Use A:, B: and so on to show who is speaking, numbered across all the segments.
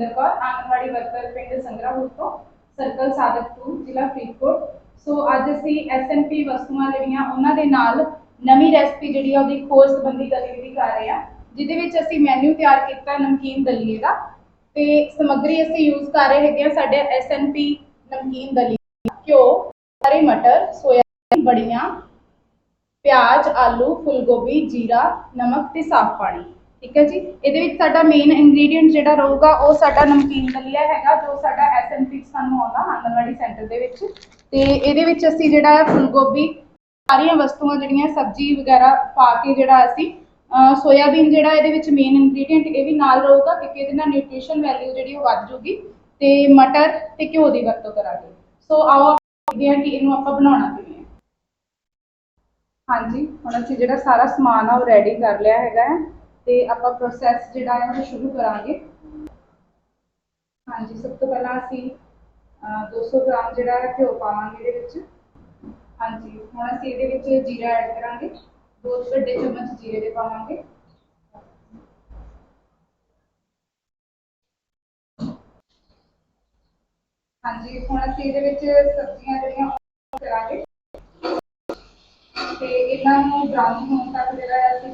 A: Jaswinder Kaur anganwadi worker ਪਿੰਡ ਸੰਗਰਾਹੁਰ ਤੋਂ circle ਸਾਦਕਪੁਰ ਜ਼ਿਲ੍ਹਾ ਫਰੀਦਕੋਟ ਸੋ ਅੱਜ ਅਸੀਂ ਐਸਐਨਪੀ ਵਸਤੂਆਂ ਜਿਹੜੀਆਂ ਉਹਨਾਂ ਦੇ ਨਾਲ ਨਵੀਂ ਰੈਸਪੀ ਜਿਹੜੀ ਆ ਉਹਦੀ ਖੋਜ ਸੰਬੰਧੀ ਗਤੀਵਿਧੀ ਕਰ ਰਹੇ ਹਾਂ ਜਿਹਦੇ ਵਿੱਚ ਅਸੀਂ ਮੈਨੂ ਤਿਆਰ ਕੀਤਾ ਨਮਕੀਨ ਦਲੀਏ ਦਾ ਤੇ ਸਮੱਗਰੀ ਅਸੀਂ ਯੂਜ਼ ਕਰ ਰਹੇ ਹੈਗੇ ਆ ਸਾਡੇ ਐਸਐਨਪੀ ਨਮਕੀਨ ਦਲੀਆ ਘਿਓ ਹਰੇ ਮਟਰ ਸੋਇਆਬੀਨ ਬੜੀਆਂ ਪਿਆਜ਼ ਆਲੂ ਫੁੱਲ ਗੋਭੀ ਜੀਰਾ ਨਮਕ ਤੇ ਸਾਫ਼ ਪਾਣੀ ਠੀਕ ਹੈ ਜੀ? ਇਹਦੇ ਵਿੱਚ ਸਾਡਾ ਮੇਨ ਇੰਗਰੀਡੀਐਂਟ ਜਿਹੜਾ ਰਹੂਗਾ, ਉਹ ਸਾਡਾ ਨਮਕੀਨ ਦਲੀਆ ਹੈਗਾ, ਜੋ ਸਾਡਾ ਐਸਐਨਪੀ ਸਾਨੂੰ ਆਉਂਦਾ ਆਂਗਨਵਾੜੀ ਸੈਂਟਰ ਦੇ ਵਿੱਚ। ਤੇ ਇਹਦੇ ਵਿੱਚ ਅਸੀਂ ਜਿਹੜਾ ਫੁੱਲ ਗੋਭੀ ਸਾਰੀਆਂ ਵਸਤੂਆਂ ਜਿਹੜੀਆਂ, ਸਬਜ਼ੀ ਵਗੈਰਾ ਪਾ ਕੇ ਜਿਹੜਾ ਅਸੀਂ ਸੋਇਆਬੀਨ ਜਿਹੜਾ ਇਹਦੇ ਵਿੱਚ ਮੇਨ ਇੰਗਰੀਡੀਅੰਟ ਇਹ ਵੀ ਨਾਲ ਰਹੂਗਾ, ਕਿਉਂਕਿ ਇਹਦੇ ਨਾਲ ਨਿਊਟ੍ਰੀਸ਼ਨ ਵੈਲਿਊ ਜਿਹੜੀ ਉਹ ਵੱਧ ਜੂਗੀ। ਤੇ ਮਟਰ ਤੇ ਘਿਓ ਦੀ ਵਰਤੋਂ ਕਰਾਂਗੇ। ਸੋ ਆਓ ਆਪਾਂ ਦੇਖਦੇ ਹਾਂ ਕਿ ਇਹਨੂੰ ਆਪਾਂ ਬਣਾਉਣਾ ਕਿਵੇਂ ਹੈ। ਹਾਂਜੀ, ਹੁਣ ਅਸੀਂ ਜਿਹੜਾ ਸਾਰਾ ਸਮਾਨ ਆ ਉਹ ਰੈਡੀ ਕਰ ਲਿਆ ਹੈਗਾ ਹੈ। ਤੇ ਆਪਾਂ ਪ੍ਰੋਸੈਸ ਜਿਹੜਾ ਹੈ ਉਹ ਸ਼ੁਰੂ ਕਰਾਂਗੇ। ਹਾਂਜੀ ਸਭ ਤੋਂ ਪਹਿਲਾਂ ਅਸੀਂ ਅਹ, 200 ਗ੍ਰਾਮ ਜਿਹੜਾ ਹੈ ਘਿਓ ਪਾਵਾਂਗੇ ਇਹਦੇ ਵਿੱਚ। ਹਾਂਜੀ ਹੁਣ ਅਸੀਂ ਇਹਦੇ ਵਿੱਚ ਜੀਰਾ ਐਡ ਕਰਾਂਗੇ। ਦੋ ਵੱਡੇ ਚਮਚ ਜੀਰੇ ਦੇ ਪਾਵਾਂਗੇ। ਹਾਂਜੀ ਹੁਣ ਅਸੀਂ ਇਹਦੇ ਵਿੱਚ ਸਬਜ਼ੀਆਂ ਜਿਹੜੀਆਂ ਕਰਾਂਗੇ। ਤੇ ਇਹਨਾਂ ਨੂੰ ਬਰਾਊਨ ਹੋਣ ਤੱਕ ਜਿਹੜਾ ਹੈ ਅਸੀਂ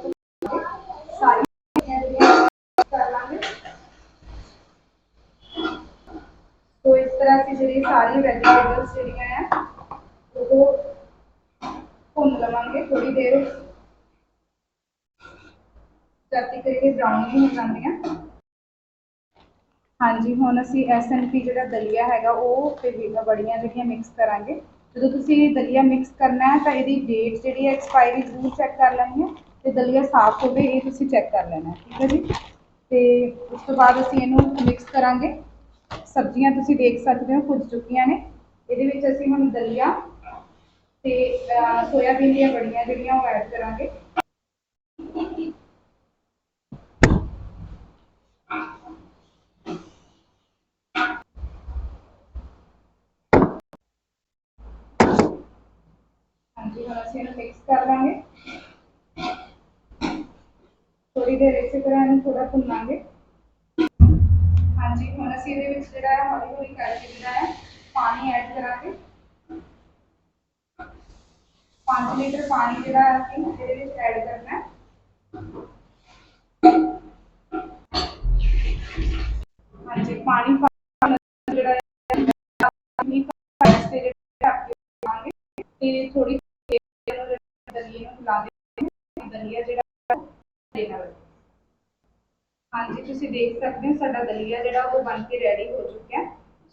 A: ਭੁੰਨਾਂਗੇ। ਸਾਰੀਆਂ ਸਬਜ਼ੀਆਂ ਜਿਹੜੀਆਂ ਕਰ ਲਾਂਗੇ ਤੋ ਇਸ ਤਰ੍ਹਾਂ ਅਸੀਂ ਜਿਹੜੀ ਸਾਰੀ ਵੈਜੀਟੇਬਲਸ ਜਿਹੜੀਆਂ ਆ ਉਹ ਭੁੰਨ ਲਵਾਂਗੇ ਥੋੜੀ ਦੇਰ। ਜਦ ਤੱਕ ਇਹ ਬਰਾਊਨ ਨਹੀਂ ਹੋ। ਜਾਂਦੀਆਂ ਹਾਂਜੀ, ਹੁਣ ਅਸੀਂ ਐਸਐਨਪੀ ਜਿਹੜਾ ਦਲੀਆ ਹੈਗਾ, ਉਹ ਤੇ ਵੀ ਬੜੀਆਂ ਜਿਹੜੀਆਂ ਮਿਕਸ ਕਰਾਂਗੇ। ਜਦੋਂ ਤੁਸੀਂ ਦਲੀਆ ਮਿਕਸ ਕਰਨਾ ਹੈ, ਤਾਂ ਇਹਦੀ ਡੇਟ ਜਿਹੜੀ ਹੈ ਐਕਸਪਾਇਰੀ ਜ਼ਰੂਰ ਚੈੱਕ ਕਰ ਲੈਣੀ ਹੈ। ਤੇ ਦਲੀਆ ਸਾਫ਼ ਹੋਵੇ, ਇਹ ਤੁਸੀਂ ਚੈੱਕ ਕਰ ਲੈਣਾ, ਠੀਕ ਹੈ ਜੀ? ਤੇ ਉਸ ਤੋਂ ਬਾਅਦ ਅਸੀਂ ਇਹਨੂੰ ਮਿਕਸ ਕਰਾਂਗੇ। ਸਬਜ਼ੀਆਂ ਤੁਸੀਂ ਦੇਖ ਸਕਦੇ ਹੋ ਭੁੱਜ ਚੁੱਕੀਆਂ ਨੇ। ਇਹਦੇ ਵਿੱਚ ਅਸੀਂ ਹੁਣ ਦਲੀਆ ਤੇ ਸੋਇਆਬੀਨ ਦੀਆਂ ਬੜੀਆਂ ਜਿਹੜੀਆਂ ਉਹ ਐਡ ਕਰਾਂਗੇ। ਹਾਂਜੀ, ਹੁਣ ਅਸੀਂ ਇਹਨੂੰ ਮਿਕਸ ਕਰ ਲਾਂਗੇ। ਥੋੜੀ ਦੇਰ ਇਸੇ ਤਰ੍ਹਾਂ ਇਹਨੂੰ ਥੋੜਾ ਭੁੰਨਾਂਗੇ। ਹਾਂਜੀ, ਹੁਣ ਅਸੀਂ ਇਹਦੇ ਵਿੱਚ ਜਿਹੜਾ ਹੈ, ਹੌਲੀ ਹੌਲੀ ਕਰਕੇ ਜਿਹੜਾ ਹੈ, ਪਾਣੀ ਐਡ ਕਰਾਂਗੇ। 5 ਲੀਟਰ ਪਾਣੀ ਜਿਹੜਾ ਅਸੀਂ ਇਹਦੇ ਵਿੱਚ ਐਡ ਕਰਨਾ ਹਾਂਜੀ, ਪਾਣੀ ਜਿਹੜਾ ਤੇ ਜਿਹੜਾ ਢੱਕ ਤੇ ਥੋੜੀ ਦੇਰ ਨੂੰ ਦਲੀਏ ਨੂੰ ਹਿਲਾ ਦੇ ਦਲੀਆ ਜਿਹੜਾ ਦੇਣਾ ਹਾਂਜੀ, ਤੁਸੀਂ ਦੇਖ ਸਕਦੇ ਹੋ ਸਾਡਾ ਦਲੀਆ ਜਿਹੜਾ ਉਹ ਬਣ ਕੇ ਰੈਡੀ ਹੋ ਚੁੱਕਿਆ।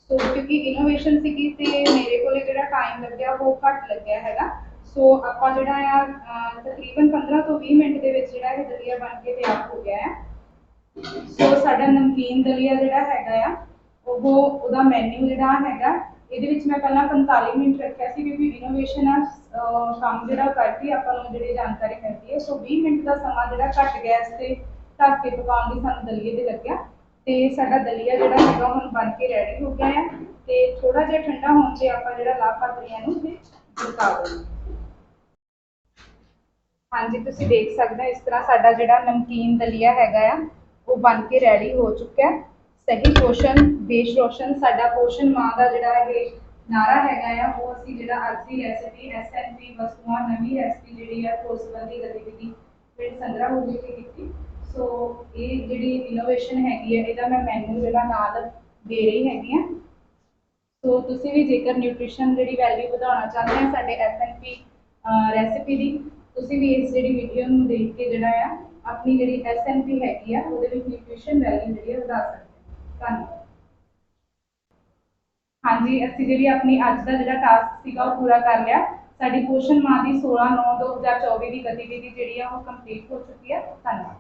A: ਸੋ ਕਿਉਂਕਿ ਇਨੋਵੇਸ਼ਨ ਸੀਗੀ ਤੇ ਮੇਰੇ ਕੋਲੇ ਜਿਹੜਾ ਟਾਈਮ ਲੱਗਿਆ ਉਹ ਘੱਟ ਲੱਗਿਆ ਹੈਗਾ। ਸੋ ਆਪਾਂ ਜਿਹੜਾ ਆ ਤਕਰੀਬਨ 15 ਤੋਂ 20 ਮਿੰਟ ਦੇ ਵਿੱਚ ਜਿਹੜਾ ਇਹ ਦਲੀਆ ਬਣ ਕੇ ਤਿਆਰ ਹੋ ਗਿਆ ਹੈ। ਸੋ ਸਾਡਾ ਨਮਕੀਨ ਦਲੀਆ ਜਿਹੜਾ ਹੈਗਾ ਆ, ਉਹ ਉਹਦਾ ਮੈਨੂ ਜਿਹੜਾ ਹੈਗਾ, ਇਹਦੇ ਵਿੱਚ ਮੈਂ ਪਹਿਲਾਂ 45 ਮਿੰਟ ਰੱਖਿਆ ਸੀ ਕਿਉਂਕਿ ਇਨੋਵੇਸ਼ਨ ਆ ਕੰਮ ਜਿਹੜਾ ਕਰਦੀ ਆਪਾਂ ਨੂੰ ਜਿਹੜੀ ਜਾਣਕਾਰੀ ਮਿਲਦੀ ਹੈ ਸੋ 20 ਮਿੰਟ ਦਾ ਸਮਾਂ ਜਿਹੜਾ ਘੱਟ ਗੈਸ ਤੇ ਢੱਕ ਕੇ ਪਕਾਉਣ ਦੀ ਸਾਨੂੰ ਦਲੀਏ ਦੇ ਲੱਗਿਆ ਤੇ ਸਾਡਾ ਦਲੀਆ ਜਿਹੜਾ ਹੈਗਾ ਹੁਣ ਬਣ ਕੇ ਰੈਡੀ ਹੋ ਗਿਆ ਹੈ ਤੇ ਥੋੜਾ ਜਿਹਾ ਠੰਡਾ ਹੋਣ ਤੇ ਆਪਾਂ ਜਿਹੜਾ ਲਾਪਾਤਰੀਆਂ ਨੂੰ ਵਿੱਚ ਝੁਕਾ ਦੇਣਾ ਹਾਂਜੀ, ਤੁਸੀਂ ਦੇਖ ਸਕਦੇ ਹੋ ਇਸ ਤਰ੍ਹਾਂ ਸਾਡਾ ਜਿਹੜਾ ਨਮਕੀਨ ਦਲੀਆ ਹੈਗਾ ਆ, ਉਹ ਬਣ ਕੇ ਰੈਡੀ ਹੋ ਚੁੱਕਾ ਹੈ ਸਹੀ ਪੋਸ਼ਣ ਦੇਸ਼ ਰੋਸ਼ਨ ਸਾਡਾ ਪੋਸ਼ਣ ਮਾਂ ਦਾ ਜਿਹੜਾ ਇਹ ਨਾਰਾ ਹੈਗਾ ਆ, ਉਹ ਅਸੀਂ ਜਿਹੜਾ ਅੱਜ ਦੀ ਰੈਸਿਪੀ ਐਸਐਨਪੀ ਵਸਤੂਆਂ, ਨਵੀਂ ਰੈਸਿਪੀ ਜਿਹੜੀ ਆ, ਉਸ ਸੰਬੰਧੀ ਗਤੀਵਿਧੀ ਪਿੰਡ ਸੰਗਰਾ ਹੋ ਕੇ ਕੀਤੀ। ਸੋ ਇਹ ਜਿਹੜੀ ਇਨੋਵੇਸ਼ਨ ਹੈਗੀ ਹੈ ਇਹਦਾ ਮੈਂ ਮੈਨੂ ਜਿਹੜਾ ਨਾਲ ਦੇ ਰਹੀ ਹੈਗੀ ਆ। ਸੋ ਤੁਸੀਂ ਵੀ ਜੇਕਰ ਨਿਊਟ੍ਰੀਸ਼ਨ ਜਿਹੜੀ ਵੈਲਿਊ ਵਧਾਉਣਾ ਚਾਹੁੰਦੇ ਆ ਸਾਡੇ ਐਸਐਨਪੀ ਰੈਸਿਪੀ ਦੀ, ਤੁਸੀਂ ਵੀ ਇਸ ਜਿਹੜੀ ਵੀਡੀਓ ਨੂੰ ਦੇਖ ਕੇ ਜਿਹੜਾ ਆ, ਆਪਣੀ ਜਿਹੜੀ ਐਸਐਨਪੀ ਹੈਗੀ ਆ, ਉਹਦੇ ਵਿੱਚ ਨਿਊਟ੍ਰੀਸ਼ਨ ਵੈਲਿਊ ਜਿਹੜੀ ਆ ਵਧਾ ਸਕਦੇ ਹੋ ਧੰਨਵਾਦ। ਹਾਂਜੀ, ਅਸੀਂ ਜਿਹੜੀ ਆਪਣੀ ਅੱਜ ਦਾ ਜਿਹੜਾ ਟਾਸਕ ਸੀਗਾ, ਉਹ ਪੂਰਾ ਕਰ ਲਿਆ। ਸਾਡੀ ਪੋਸ਼ਣ ਮਾਹ ਦੀ 16 9 2024 ਦੀ ਗਤੀਵਿਧੀ ਜਿਹੜੀ ਆ, ਉਹ ਕੰਪਲੀਟ ਹੋ ਚੁੱਕੀ ਹੈ ਧੰਨਵਾਦ।